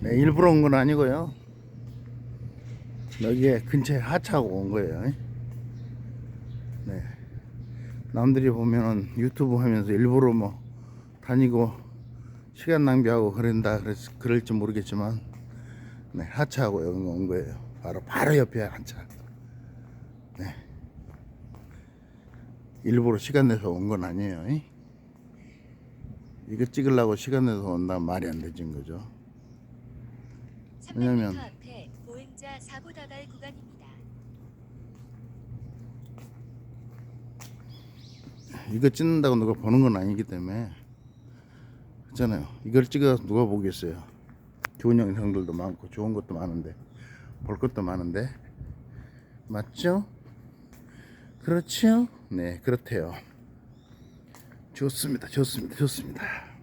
네, 일부러 온 건 아니고요. 여기에 근처에 하차하고 온 거예요. 네. 남들이 보면은 유튜브 하면서 일부러 뭐 다니고 시간 낭비하고 그런다 그럴지 모르겠지만 네, 하차하고 여기 온 거예요. 바로 바로 옆에 하차. 네. 일부러 시간 내서 온 건 아니에요. 이? 이거 찍으려고 시간 내서 온다 말이 안 되진 거죠. 300m 왜냐면- 앞에 보행자 사고 다발 구간입니다. 이거 찍는다고 누가 보는 건 아니기 때문에 그렇잖아요. 이걸 찍어서 누가 보겠어요. 좋은 영상들도 많고 좋은 것도 많은데 볼 것도 많은데 맞죠? 그렇죠? 네 그렇대요. 좋습니다. 좋습니다. 좋습니다.